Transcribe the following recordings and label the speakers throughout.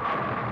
Speaker 1: you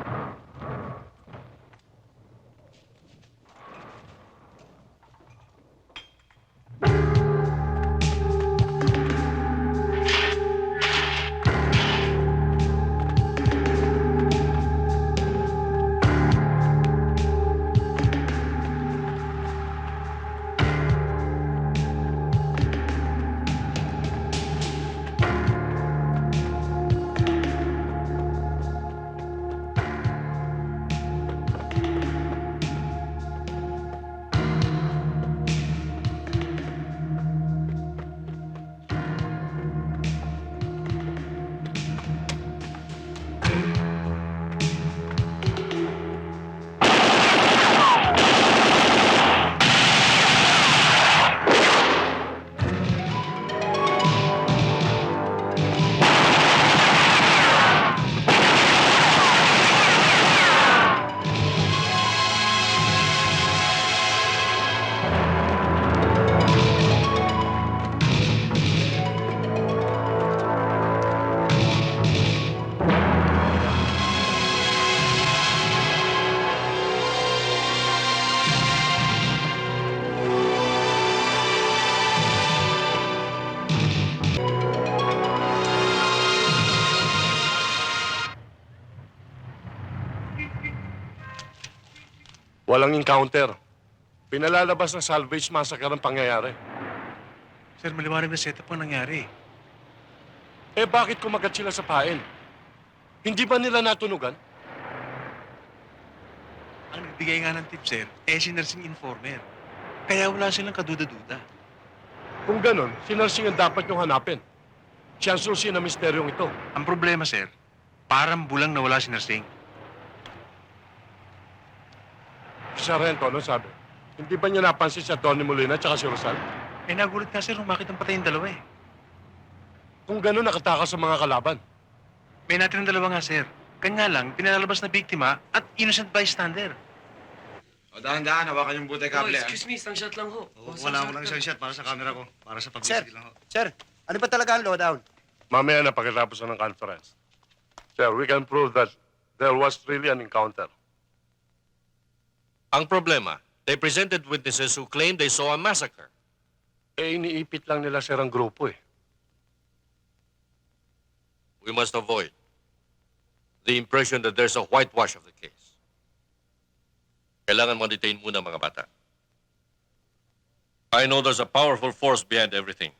Speaker 1: Walang encounter. Pinalalabas ng salvage massacre ang pangyayari.
Speaker 2: Sir, maliwanag na setup ang nangyari.
Speaker 1: Eh bakit kumagat sila sa pain? Hindi ba nila natunugan?
Speaker 2: Ang nagbigay nga ng tip, sir, eh si nursing informer. Kaya wala silang kaduda-duda.
Speaker 1: Kung ganun, si Nursing ang dapat niyong hanapin. Siya ang susi na misteryong ito.
Speaker 2: Ang problema, sir, parang bulang nawala si nursing.
Speaker 1: Si Sargento, ano sabi? Hindi ba niya napansin si Tony Molina at si Rosal?
Speaker 2: Eh nagulat nga, sir, nung makita ang patay yung dalawa eh.
Speaker 1: Kung ganun, nakatakas sa mga kalaban.
Speaker 2: May natin ang dalawa nga, sir. Kanya lang, pinalalabas na biktima at innocent bystander.
Speaker 3: O dahan-dahan, hawakan yung butay
Speaker 4: Oh,
Speaker 3: kable. ah.
Speaker 4: excuse me, isang shot lang ho.
Speaker 3: Oh, wala ko lang isang shot para sa camera ko. Para sa
Speaker 5: Sir,
Speaker 3: publicity lang ho.
Speaker 5: sir, ano ba talaga ang lowdown?
Speaker 1: Mamaya na pagkatapos ng conference. Sir, we can prove that there was really an encounter.
Speaker 6: Ang problema, they presented witnesses who claimed they saw a massacre.
Speaker 1: Eh, iniipit lang nila sir ang grupo eh.
Speaker 6: We must avoid the impression that there's a whitewash of the case. Kailangan ma-detain muna ang mga bata. I know there's a powerful force behind everything.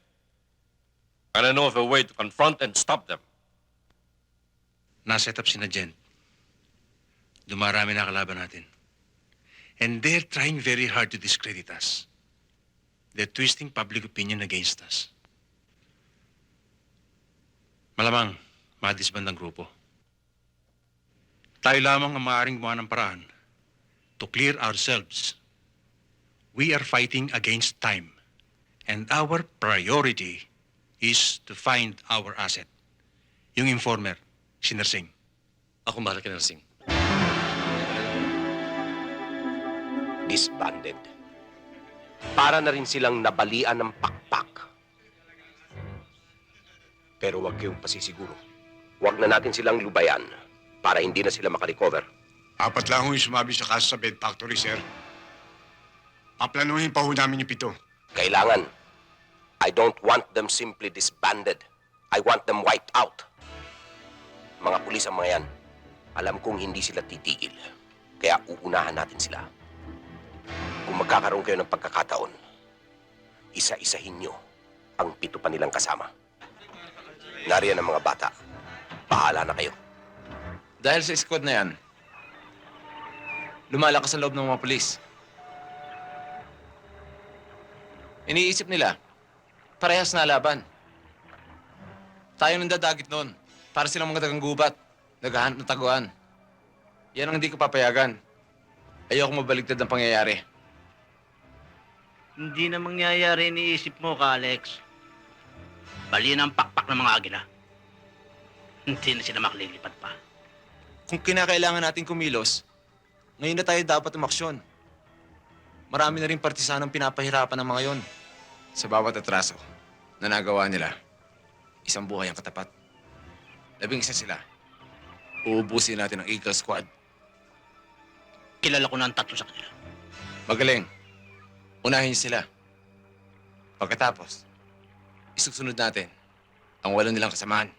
Speaker 6: And I know of a way to confront and stop them.
Speaker 2: Na-set up si na Jen. Dumarami na kalaban natin. And they're trying very hard to discredit us. They're twisting public opinion against us. Malamang, madisband ang grupo. Tayo lamang ang maaaring gumawa ng paraan to clear ourselves. We are fighting against time. And our priority is to find our asset. Yung informer, si Nursing.
Speaker 6: Ako mahal ka, Nursing.
Speaker 7: Disbanded. Para na rin silang nabalian ng pakpak. Pero huwag kayong pasisiguro. Huwag na natin silang lubayan para hindi na sila makarecover.
Speaker 8: Apat lang ho yung sumabi sa kaso sa bed factory, sir. Paplanuhin pa ho namin yung pito.
Speaker 7: Kailangan. I don't want them simply disbanded. I want them wiped out. Mga pulis ang mga yan. Alam kong hindi sila titigil. Kaya uunahan natin sila. Kung magkakaroon kayo ng pagkakataon, isa-isahin nyo ang pito pa nilang kasama. Nariyan ang mga bata. Bahala na kayo.
Speaker 3: Dahil sa squad na yan, lumalakas sa loob ng mga polis. Iniisip nila, parehas na laban. Tayo nang dadagit noon para silang mga gubat, naghahanap ng taguan. Yan ang hindi ko papayagan. Ayoko mabaligtad ang pangyayari.
Speaker 5: Hindi na mangyayari iniisip mo ka, Alex. Bali ng pakpak ng mga agila. Hindi na sila makalilipat pa.
Speaker 3: Kung kinakailangan natin kumilos, ngayon na tayo dapat umaksyon. Marami na rin partisanong pinapahirapan ng mga yon. Sa bawat atraso na nagawa nila, isang buhay ang katapat. Labing isa sila. Uubusin natin ang Eagle Squad.
Speaker 5: Kilala ko na ang tatlo sa kanila.
Speaker 3: Magaling. Unahin niyo sila. Pagkatapos, isusunod natin ang walo nilang kasamaan.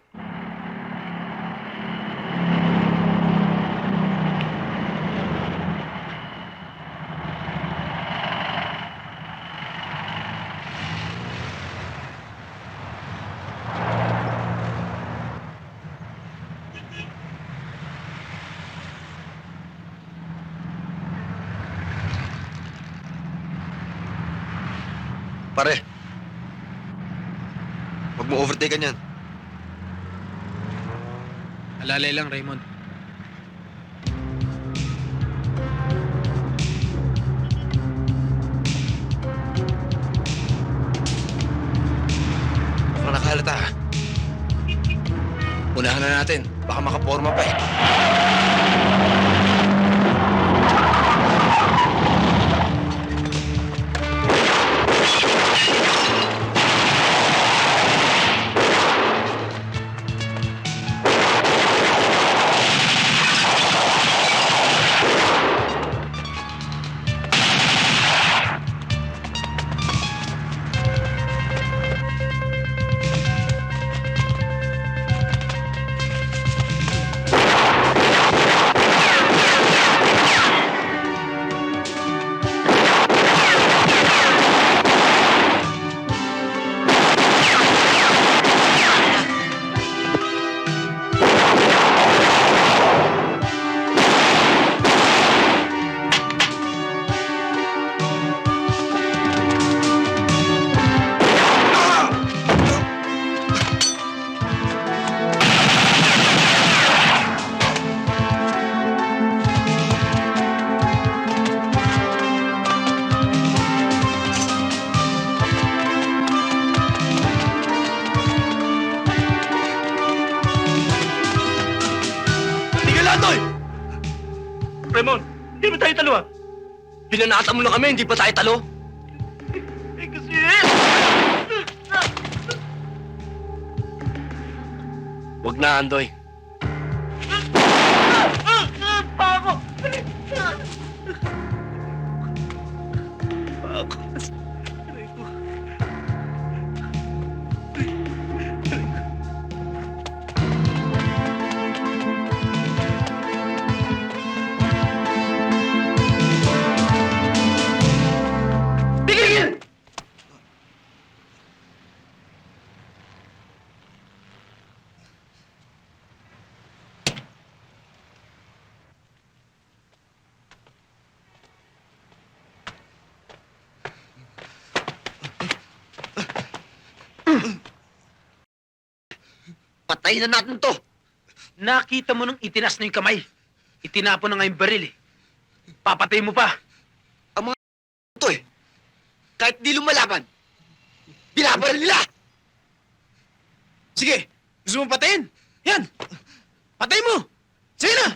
Speaker 4: Pare. Huwag mo overtake yan.
Speaker 9: Alalay lang, Raymond.
Speaker 3: Mukhang nakahalata ha. Unahan na natin. Baka makaporma pa eh.
Speaker 4: Binanata mo na kami, hindi pa tayo talo.
Speaker 5: Eh kasi...
Speaker 4: Huwag na, Andoy. Patayin na natin to.
Speaker 9: Nakita mo nung itinas na yung kamay. Itinapon na nga yung baril eh. Papatay mo pa.
Speaker 4: To eh. Kahit di lumalaban. Binabaril nila.
Speaker 9: Sige, gusto mo patayin? Yan! Patay mo! Sige na!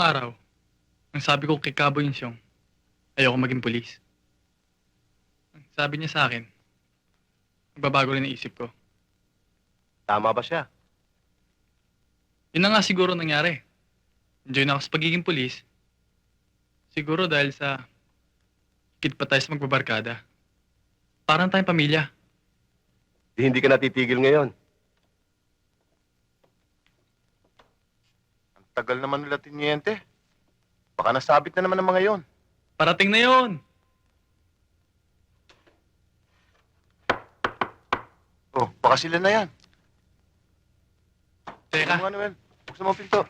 Speaker 10: Nung araw, ang sabi ko kay Cabo yung siyong, ayoko maging pulis. Ang Sabi niya sa akin, magbabago rin ang isip ko.
Speaker 1: Tama ba siya?
Speaker 10: Yun na nga siguro nangyari. Enjoy na ako sa pagiging pulis. Siguro dahil sa kid pa tayo sa magbabarkada. Parang tayong pamilya.
Speaker 1: Di hindi ka natitigil ngayon. Tagal naman nila tiniente. Baka nasabit na naman ang mga yon.
Speaker 10: Parating na yon.
Speaker 1: Oh, baka sila na yan.
Speaker 10: Teka,
Speaker 1: Ano, Manuel? Buksan mo ang pinto.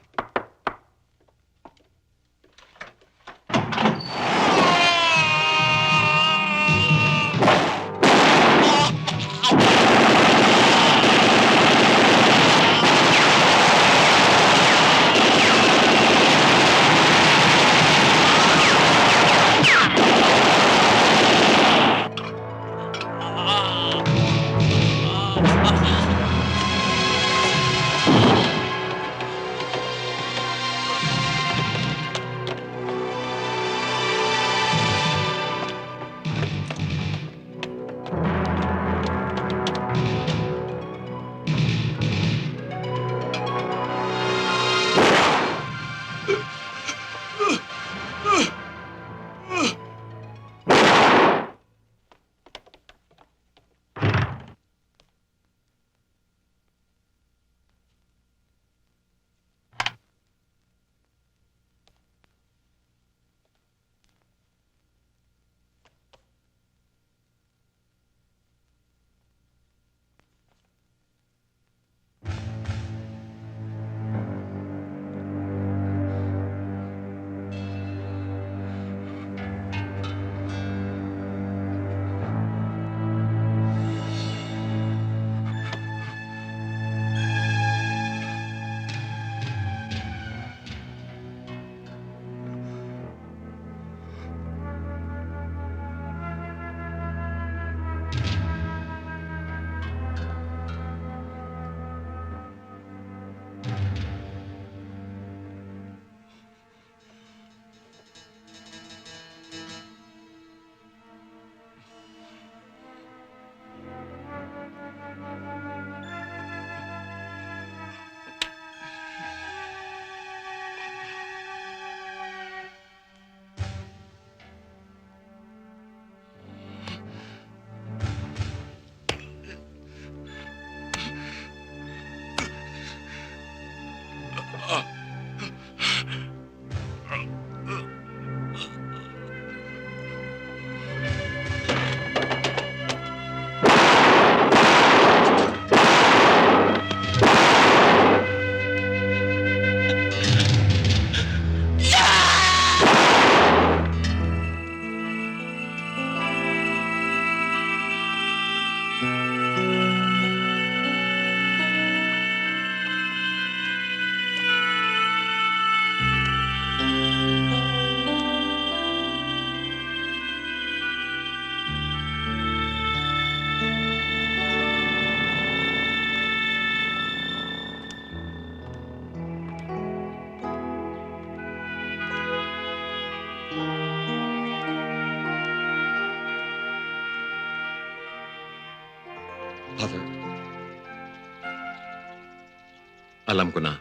Speaker 11: Alam ko na.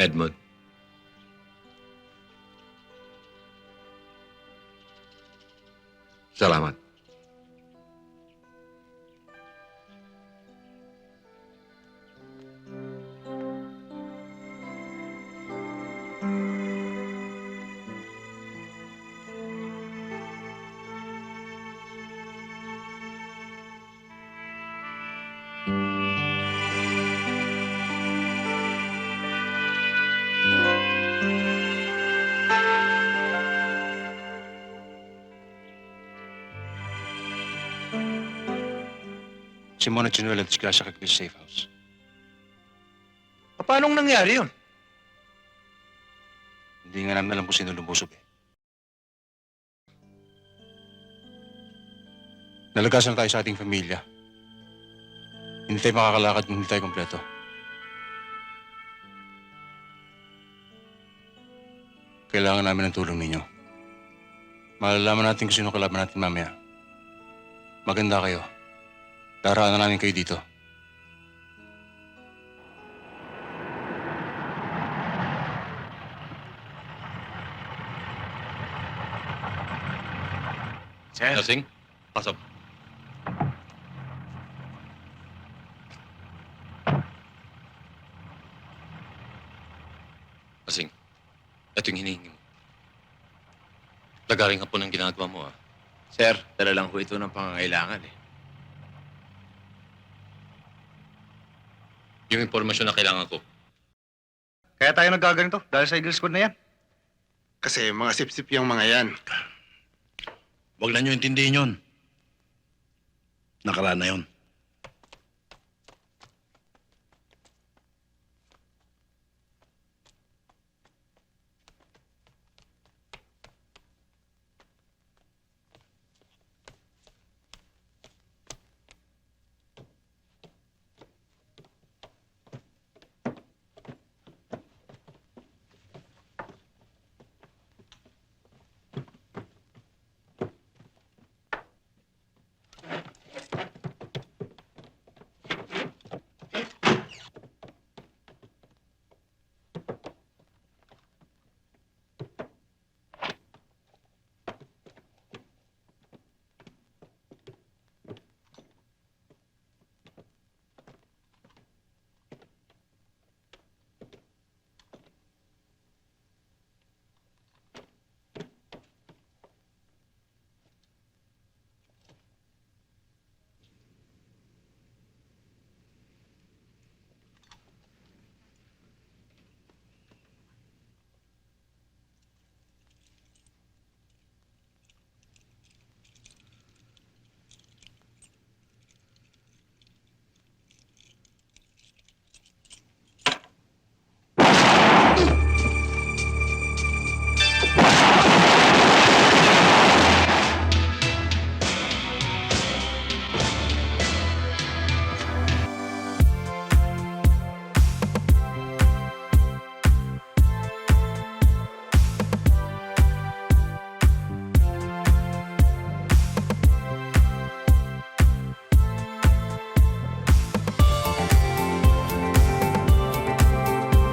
Speaker 11: Edmund. Salamat.
Speaker 2: Si Mona Chinuel at disgrasya kay Chris Safe House.
Speaker 12: Paano nangyari yun?
Speaker 2: Hindi nga namin alam kung sino lumusog eh. Nalagasan tayo sa ating pamilya. Hindi tayo makakalakad kung hindi tayo kompleto. Kailangan namin ng tulong ninyo. Malalaman natin kung sino kalaban natin mamaya. Maganda kayo. Daraan na namin kayo dito.
Speaker 12: Sir,
Speaker 11: Lasing, pasok. Lasing, ito yung hinihingi mo. Lagaring ka po ng ginagawa mo, ah.
Speaker 3: Sir, dala lang ho ito ng pangangailangan eh.
Speaker 11: Yung impormasyon na kailangan ko.
Speaker 13: Kaya tayo nagaganito dahil sa Eagle Squad na yan. Kasi mga sip-sip yung mga yan.
Speaker 14: Huwag na nyo intindihin yun. Nakaraan na yun.